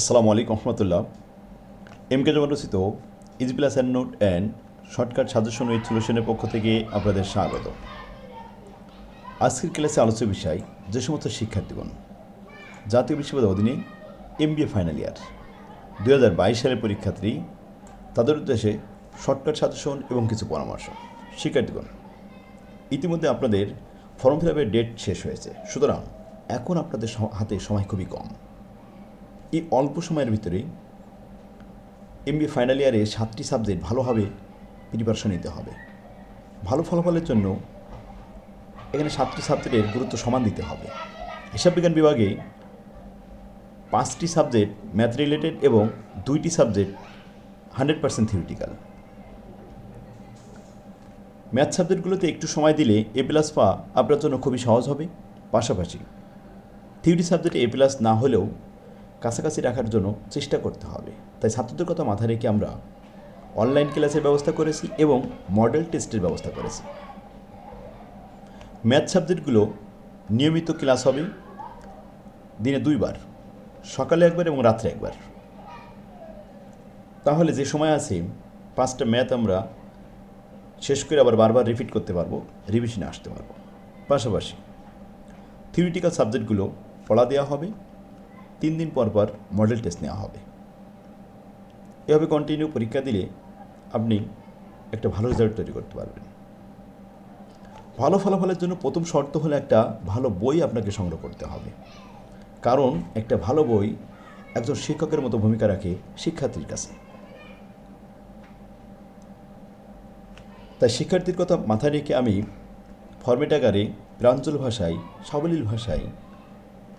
আসসালামু আলাইকুম রহমতুল্লাহ। এম কে জমান রচিত easy plus and note and shortcut suggestion with সলিউশনের পক্ষ থেকে আপনাদের স্বাগত। আজকের ক্লাসে আলোচ্য বিষয়, যে সমস্ত শিক্ষার্থীগণ, জাতীয় বিশ্ববিদ্যালয়ের অধীনে M B A final year দু হাজার বাইশ সালের পরীক্ষার্থী, তাদের উদ্দেশ্যে শর্টকাট সাজেশন এবং কিছু পরামর্শ। শিক্ষার্থীগণ, ইতিমধ্যে আপনাদের ফর্ম ফিল আপের ডেট শেষ হয়েছে। সুতরাং এখন আপনাদের হাতে সময় খুবই কম। এই অল্প সময়ের ভিতরে এমবিএ ফাইনাল ইয়ারে সাতটি সাবজেক্ট ভালোভাবে প্রিপারেশন নিতে হবে। ভালো ফলাফলের জন্য এখানে সাতটি সাবজেক্টের গুরুত্ব সমান দিতে হবে। হিসাব বিজ্ঞান বিভাগে পাঁচটি সাবজেক্ট ম্যাথ রিলেটেড এবং দুইটি subject hundred percent theoretical math সাবজেক্টগুলোতে একটু সময় দিলে এ প্লাস পাওয়া আপনার জন্য খুবই সহজ হবে। পাশাপাশি থিওরি সাবজেক্টে এ প্লাস না হলেও কাছাকাছি রাখার জন্য চেষ্টা করতে হবে। তাই ছাত্রদের কথা মাথায় রেখে আমরা অনলাইন ক্লাসের ব্যবস্থা করেছি এবং মডেল টেস্টের ব্যবস্থা করেছি। ম্যাথ সাবজেক্টগুলো নিয়মিত ক্লাস হবে দিনে দুইবার, সকালে একবার এবং রাত্রে একবার। তাহলে যে সময় আছে, পাঁচটা ম্যাথ আমরা শেষ করে আবার বারবার রিপিট করতে পারব রিভিশনে আসতে পারব। পাশাপাশি থিওরিটিক্যাল সাবজেক্টগুলো পড়া দেওয়া হবে। তিন দিন পর পর মডেল টেস্ট নেওয়া হবে। এভাবে কন্টিনিউ পরীক্ষা দিলে আপনি একটা ভালো রেজাল্ট তৈরি করতে পারবেন। ভালো ফলাফলের জন্য প্রথম শর্ত হলো একটা ভালো বই আপনাকে সংগ্রহ করতে হবে। কারণ একটা ভালো বই একজন শিক্ষকের মতো ভূমিকা রাখে শিক্ষার্থীর কাছে। তাই শিক্ষার্থীর কথা মাথায় রেখে আমি ফর্মেট আকারে প্রাঞ্জল ভাষায় সাবলীল ভাষায়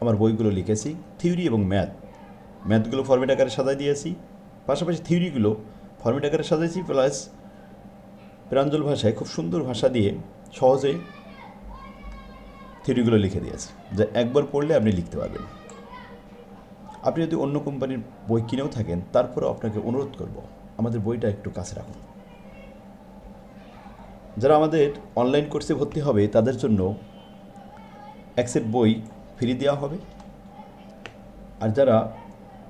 আমার বইগুলো লিখেছি, থিওরি এবং ম্যাথ। ম্যাথগুলো ফর্মেট আকারে সাজাই দিয়েছি। পাশাপাশি থিওরিগুলো ফর্মেট আকারে সাজাইছি প্লাস প্রাঞ্জল ভাষায় খুব সুন্দর ভাষা দিয়ে সহজে থিওরিগুলো লিখে দিয়েছি, যা একবার পড়লে আপনি লিখতে পারবেন। আপনি যদি অন্য কোম্পানির বই কিনেও থাকেন, তারপরেও আপনাকে অনুরোধ করব, আমাদের বইটা একটু কাছে রাখুন। যারা আমাদের অনলাইন কোর্সে ভর্তি হবে, তাদের জন্য এক সেট বই ফ্রি দেওয়া হবে। আর যারা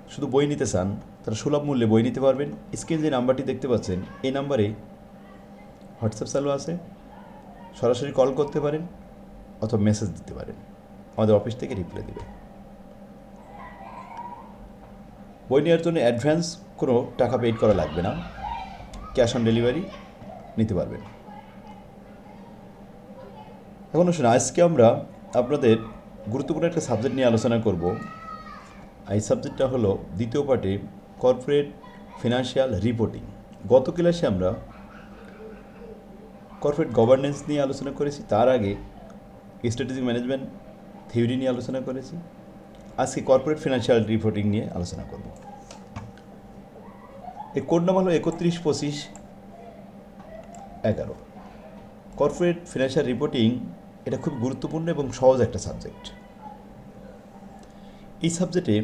শুধু বই নিতে চান, তারা সুলভ মূল্যে বই নিতে পারবেন। স্ক্রিন যে নাম্বারটি দেখতে পাচ্ছেন, এই নাম্বারে হোয়াটসঅ্যাপ চালু আছে। সরাসরি কল করতে পারেন অথবা মেসেজ দিতে পারেন। আমাদের অফিস থেকে রিপ্লাই দেবে। বই নেওয়ার জন্য অ্যাডভান্স কোনো টাকা পেড করা লাগবে না। ক্যাশ অন ডেলিভারি নিতে পারবেন। এখন শুনুন আজকে আমরা আপনাদের গুরুত্বপূর্ণ একটা সাবজেক্ট নিয়ে আলোচনা করব। এই সাবজেক্টটা হলো দ্বিতীয় পার্টে কর্পোরেট ফিনান্সিয়াল রিপোর্টিং গত ক্লাসে আমরা কর্পোরেট গভর্নেন্স নিয়ে আলোচনা করেছি, তার আগে স্ট্র্যাটেজিক ম্যানেজমেন্ট থিওরি নিয়ে আলোচনা করেছি। আজকে কর্পোরেট ফিনান্সিয়াল রিপোর্টিং নিয়ে আলোচনা করব। এই কোড নাম্বার হলো একত্রিশ, পঁচিশ, এগারো। কর্পোরেট ফিনান্সিয়াল রিপোর্টিং এটা খুব গুরুত্বপূর্ণ এবং সহজ একটা সাবজেক্ট। এই সাবজেক্টে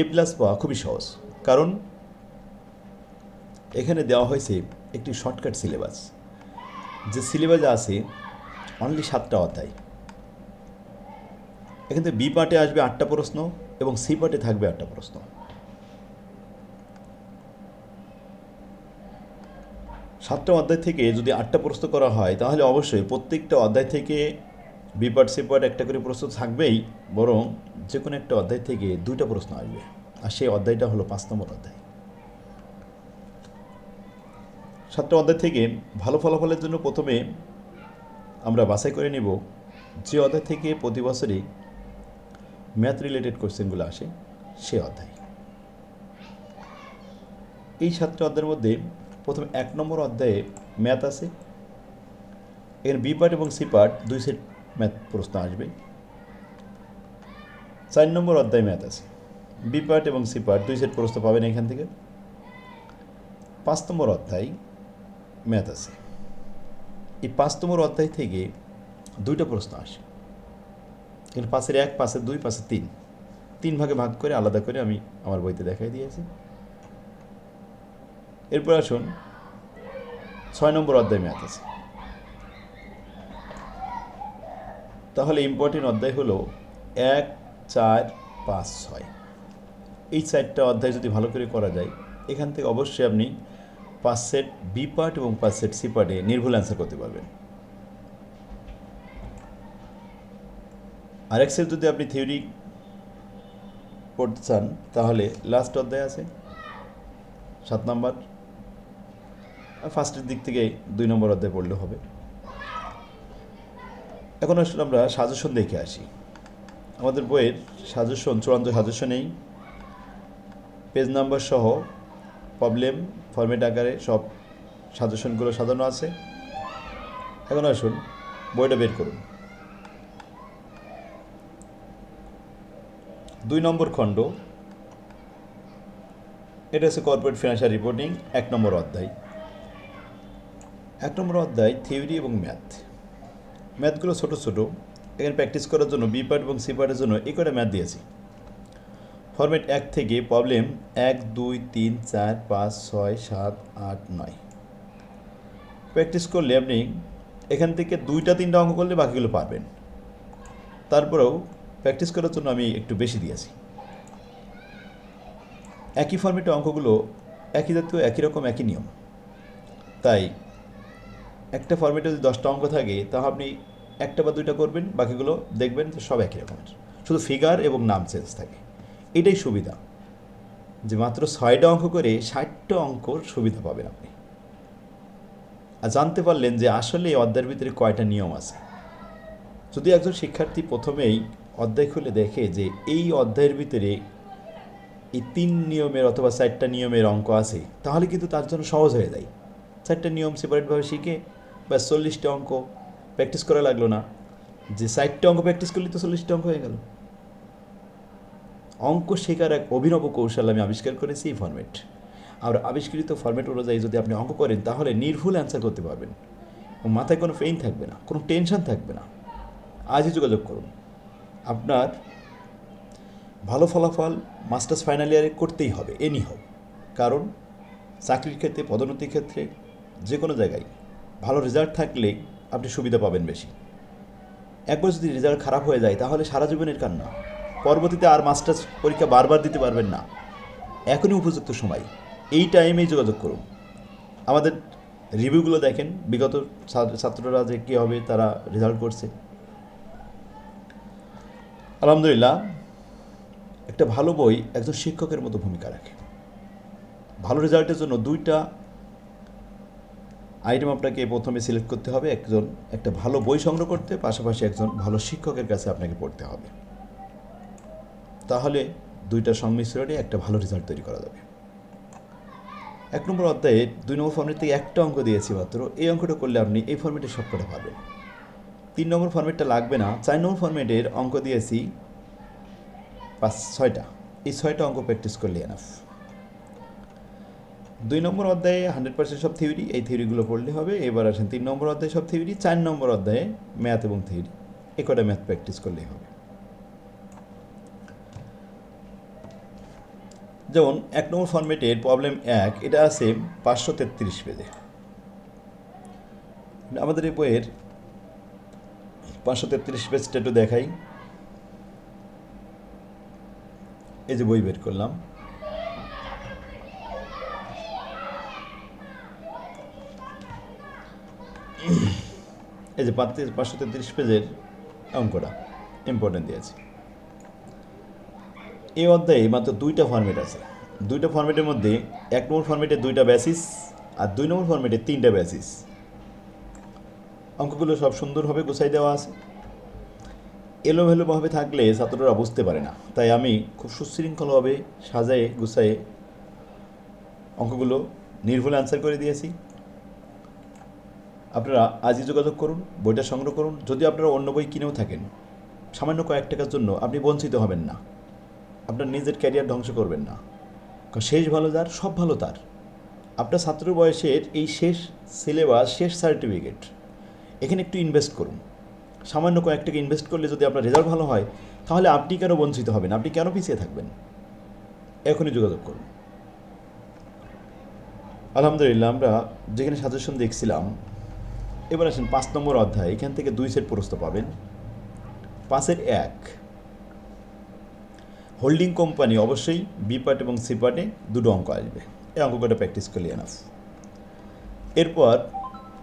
এ প্লাস পাওয়া খুবই সহজ, কারণ এখানে দেওয়া হয়েছে একটি শর্টকাট সিলেবাস যে সিলেবাসে আছে অনলি সাতটা অধ্যায়। এখান বি পার্টে আসবে আটটা প্রশ্ন এবং সি পার্টে থাকবে আটটা প্রশ্ন। সাতটা অধ্যায় থেকে যদি আটটা প্রশ্ন করা হয়, তাহলে অবশ্যই প্রত্যেকটা অধ্যায় থেকে বি পার্ট সি একটা করে প্রশ্ন থাকবেই, বরং যে কোনো একটা অধ্যায় থেকে দুইটা প্রশ্ন আসবে। আর সেই অধ্যায়টা হলো পাঁচ নম্বর অধ্যায়। সাতটা অধ্যায় থেকে ভালো ফলাফলের জন্য প্রথমে আমরা বাছাই করে নেব যে অধ্যায় থেকে প্রতি বছরই ম্যাথ রিলেটেড কোশ্চেনগুলো আসে, সে অধ্যায়। এই সাতটা অধ্যায়ের মধ্যে প্রথমে এক নম্বর অধ্যায়ে ম্যাথ আছে। এর বি পার্ট এবং সি পার্ট দুই সেট ম্যাথ প্রশ্ন আসবে চার নম্বর অধ্যায় ম্যাথ আছে। বি পার্ট এবং সি পার্ট, দুই সেট প্রশ্ন পাবেন এখান থেকে। পাঁচ নম্বর অধ্যায় ম্যাথ আছে। এই পাঁচ নম্বর অধ্যায় থেকে দুইটা প্রশ্ন আসে। এখানে পাশের এক পাশের দুই পাশে তিন। তিন ভাগে ভাগ করে আলাদা করে আমি আমার বইতে দেখাই দিয়েছি। এরপর আসুন ছয় নম্বর অধ্যায় ম্যাথ আছে। তাহলে ইম্পর্টেন্ট অধ্যায় হলো এক, চার, পাঁচ, ছয়। এই চারটা অধ্যায় যদি ভালো করে করা যায়, এখান থেকে অবশ্যই আপনি পাঁচ সেট বি পার্ট এবং পাঁচ সেট সি পার্টে নির্ভুল অ্যান্সার করতে পারবেন। আরেক সেট যদি আপনি থিওরি পড়তে চান, তাহলে লাস্ট অধ্যায় আছে, সাত নম্বর। ফার্স্টের দিক থেকে দুই নম্বর অধ্যায় পড়লে হবে। এখন আসলে আমরা সাজেশন দেখে আসি। আমাদের বইয়ের সাজেশন, চূড়ান্ত সাজেশনেই পেজ নাম্বার সহ প্রবলেম ফরম্যাট আকারে সব সাজেশনগুলো সাজানো আছে। এখন আসুন, বইটা বের করুন। দুই নম্বর খণ্ড। এটা হচ্ছে কর্পোরেট ফিনান্সিয়াল রিপোর্টিং এক নম্বর অধ্যায়। এক নম্বর অধ্যায় থিওরি এবং ম্যাথ ম্যাথগুলো ছোটো ছোটো। এখানে প্র্যাকটিস করার জন্য বি পার্ট এবং সি পার্টের জন্য এই কটা ম্যাথ দিয়েছি। ফরম্যাট এক থেকে প্রবলেম এক, দুই, তিন, চার, পাঁচ, ছয়, সাত, আট, নয়। প্র্যাকটিস করলে আপনি এখান থেকে দুইটা, তিনটা অঙ্ক করলে বাকিগুলো পারবেন। তারপরেও প্র্যাকটিস করার জন্য আমি একটু বেশি দিয়েছি। একই ফর্মেটে অঙ্কগুলো একই জাতীয়, একই রকম, একই নিয়ম। তাই একটা ফর্মেটে যদি দশটা অঙ্ক থাকে তা আপনি একটা বা দুইটা করবেন, বাকিগুলো দেখবেন সব একই রকমের। শুধু ফিগার এবং নাম চেঞ্জ থাকে। এটাই সুবিধা। যে মাত্র ছয়টা অঙ্ক করে ষাটটা অঙ্কর সুবিধা পাবেন আপনি। আর জানতে পারলেন যে আসলে এই অধ্যায়ের ভিতরে কয়টা নিয়ম আছে। যদি একজন শিক্ষার্থী প্রথমেই অধ্যায় খুলে দেখে যে এই অধ্যায়ের ভিতরে এই তিন নিয়মের অথবা চারটা নিয়মের অঙ্ক আছে, তাহলে কিন্তু তার জন্য সহজ হয়ে যায়। চারটা নিয়ম সেপারেটভাবে শিখে ব্যাস চল্লিশটা অঙ্ক প্র্যাকটিস করা লাগল না। যে চারটা অঙ্ক প্র্যাকটিস করলে তো চল্লিশটা অঙ্ক হয়ে গেল। অঙ্ক শেখার এক অভিনব কৌশল আমি আবিষ্কার করেছি এই ফর্মেট আর আবিষ্কৃত ফর্মেট অনুযায়ী যদি আপনি অঙ্ক করেন, তাহলে নির্ভুল অ্যান্সার করতে পারবেন। মাথায় কোনো পেইন থাকবে না, কোনো টেনশন থাকবে না। আজই যোগাযোগ করুন। আপনার ভালো ফলাফল মাস্টার্স ফাইনাল ইয়ারে করতেই হবে এনি হোক কারণ চাকরির ক্ষেত্রে, পদোন্নতির ক্ষেত্রে যে কোনো জায়গায়। ভালো রেজাল্ট থাকলে আপনি সুবিধা পাবেন বেশি। একবার যদি রেজাল্ট খারাপ হয়ে যায়, তাহলে সারা জীবনের কান্না। পরবর্তীতে আর মাস্টার্স পরীক্ষা বারবার দিতে পারবেন না। এখনই উপযুক্ত সময়। এই টাইমেই যোগাযোগ করুন। আমাদের রিভিউগুলো দেখেন। বিগত ছাত্ররা যে কী হবে, তারা রেজাল্ট করছে। আলহামদুলিল্লাহ, একটা ভালো বই একজন শিক্ষকের মতো ভূমিকা রাখে। ভালো রেজাল্টের জন্য দুইটা আইটেম আপনাকে প্রথমে সিলেক্ট করতে হবে একজন, একটা ভালো বই সংগ্রহ করতে, পাশাপাশি একজন ভালো শিক্ষকের কাছে আপনাকে পড়তে হবে। তাহলে দুইটা সংমিশ্রণে একটা ভালো রেজাল্ট তৈরি করা যাবে। এক নম্বর অধ্যায়ে দুই নম্বর ফর্মেট থেকে একটা অঙ্ক দিয়েছি মাত্র, এই অঙ্কটা করলে আপনি এই ফর্মেটে সবকটা পাবেন। তিন নম্বর ফর্মেটটা লাগবে না, চার নম্বর ফর্মেটের অঙ্ক দিয়েছি পাঁচ, ছয়টা। এই ছয়টা অঙ্ক প্র্যাকটিস করলে এনাফ দুই নম্বর অধ্যায়ে হান্ড্রেড পার্সেন্ট সব থিওরি এই থিওরিগুলো পড়লে হবে। এবার আসেন তিন নম্বর অধ্যায়ে সব থিওরি চার নম্বর অধ্যায়ে ম্যাথ এবং থিওরি এ কটা ম্যাথ প্র্যাকটিস করলেই হবে। যেমন, এক নম্বর ফর্মেটের প্রবলেম এক, এটা আছে পাঁচশো তেত্রিশ পেজে। আমাদের এই বইয়ের পাঁচশো তেত্রিশ পেজটা একটু দেখাই। এই যে বই বের করলাম। এই যে পাঁচশো তেত্রিশ পেজের অঙ্কটা ইম্পর্টেন্ট দিয়েছি। এই অধ্যায়ে মাত্র দুইটা ফর্মেট আছে। দুইটা ফর্মেটের মধ্যে এক নম্বর ফর্মেটে দুইটা বেসিস আর দুই নম্বর ফর্মেটে তিনটা বেসিস অঙ্কগুলো সব সুন্দরভাবে গুছাই দেওয়া আছে। এলোমেলোভাবে থাকলে ছাত্ররা বুঝতে পারে না। তাই আমি খুব সুশৃঙ্খলভাবে সাজায়ে গুছায়ে অঙ্কগুলো নির্ভুল অ্যান্সার করে দিয়েছি। আপনারা আজই যোগাযোগ করুন, বইটা সংগ্রহ করুন। যদি আপনারা অন্য বই কিনেও থাকেন, সামান্য কয়েক টাকার জন্য আপনি বঞ্চিত হবেন না। আপনার নিজের ক্যারিয়ার ধ্বংস করবেন না। শেষ ভালো যার, সব ভালো তার। আপনার ছাত্র বয়সের এই শেষ সিলেবাস, শেষ সার্টিফিকেট, এখানে একটু ইনভেস্ট করুন। সামান্য কয়েক টাকা ইনভেস্ট করলে যদি আপনার রেজাল্ট ভালো হয়, তাহলে আপনি কেন বঞ্চিত হবেন? আপনি কেন পিছিয়ে থাকবেন? এখনই যোগাযোগ করুন। আলহামদুলিল্লাহ, আমরা যেখানে সাজেশন দেখছিলাম এবার আসেন পাঁচ নম্বর অধ্যায়। এখান থেকে দুই সেট প্রস্তুত পাবেন। পাঁচের এক। হোল্ডিং কোম্পানি অবশ্যই বি পার্ট এবং সি পার্টে দুটো অঙ্ক আসবে। এই অঙ্ক কটা প্র্যাকটিস করলে এনাফ এরপর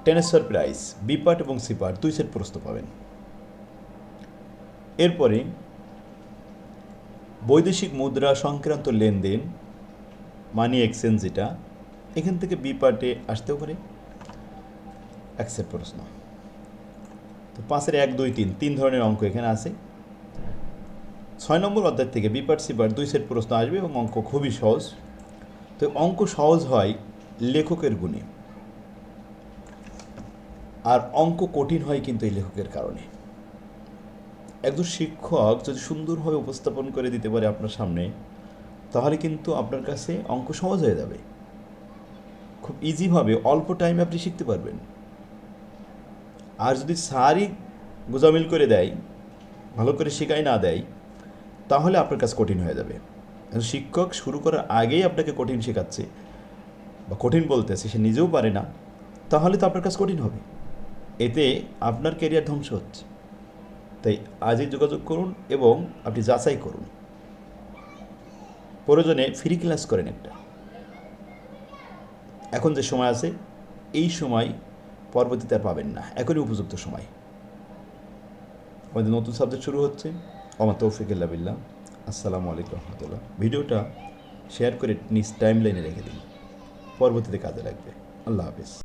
ট্রান্সফার প্রাইস বি পার্ট এবং সি পার্ট দুই সেট প্রশ্ন পাবেন। এরপরে বৈদেশিক মুদ্রা সংক্রান্ত লেনদেন মানি এক্সচেঞ্জ যেটা, এখান থেকে বি পার্টে আসতেও পারে। এক প্রশ্ন। তো পাঁচের এক, দুই, তিন তিন ধরনের অঙ্ক এখানে আছে। ছয় নম্বর অধ্যায় থেকে বি সিপার দুই সেট প্রশ্ন আসবে এবং অঙ্ক খুবই সহজ। তো অঙ্ক সহজ হয় লেখকের গুণে। আর অঙ্ক কঠিন হয় কিন্তু এই লেখকের কারণে। একজন শিক্ষক যদি সুন্দরভাবে উপস্থাপন করে দিতে পারে আপনার সামনে, তাহলে কিন্তু আপনার কাছে অঙ্ক সহজ হয়ে যাবে। খুব ইজিভাবে অল্প টাইমে আপনি শিখতে পারবেন। আর যদি স্যারই গোজামিল করে দেয়, ভালো করে শেখাই না দেয়, তাহলে আপনার কাছে কঠিন হয়ে যাবে। শিক্ষক শুরু করার আগেই আপনাকে কঠিন শেখাচ্ছে বা কঠিন বলতেছে, সে নিজেও পারে না, তাহলে তো আপনার কাছে কঠিন হবে। এতে আপনার ক্যারিয়ার ধ্বংস হচ্ছে। তাই আজই যোগাযোগ করুন এবং আপনি যাচাই করুন। প্রয়োজনে ফ্রি ক্লাস করেন একটা। এখন যে সময় আছে, এই সময় পরবর্তীতে আর পাবেন না। এখনই উপযুক্ত সময়। আমাদের নতুন সাবজেক্ট শুরু হচ্ছে। আমার তৌফিকুল্লাহ বিল্লাহ। আসসালামু আলাইকুম রহমতুল্লাহ। ভিডিওটা শেয়ার করে নিজ টাইম লাইনে রেখে দিন। পরবর্তীতে কাজে লাগবে। আল্লাহ হাফিজ।